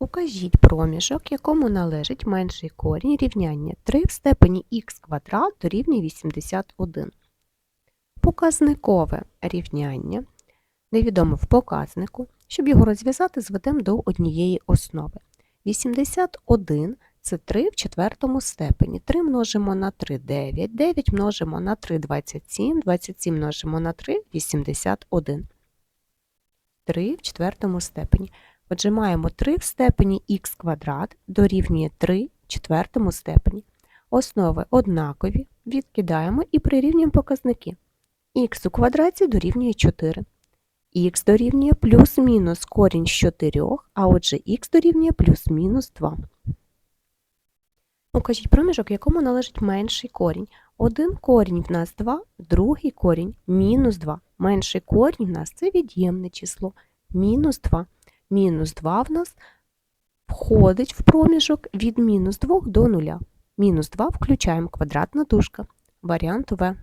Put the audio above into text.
Укажіть проміжок, якому належить менший корінь рівняння 3 в степені х квадрат дорівнює 81. Показникове рівняння невідоме в показнику. Щоб його розв'язати, зведемо до однієї основи. 81 – це 3 в четвертому степені. 3 множимо на 3 – 9, 9 множимо на 3 – 27, 27 множимо на 3 – 81. 3 в четвертому степені. Отже, маємо 3 в степені х квадрат дорівнює 3 в четвертому степені. Основи однакові, відкидаємо і прирівнюємо показники. х у квадраті дорівнює 4. х дорівнює плюс-мінус корінь з 4, а отже х дорівнює плюс-мінус 2. Укажіть проміжок, якому належить менший корінь. Один корінь в нас 2, другий корінь мінус 2. Менший корінь в нас це від'ємне число мінус 2. Мінус 2 в нас входить в проміжок від мінус 2 до 0. Мінус 2 включаємо квадратна дужка. Варіант В.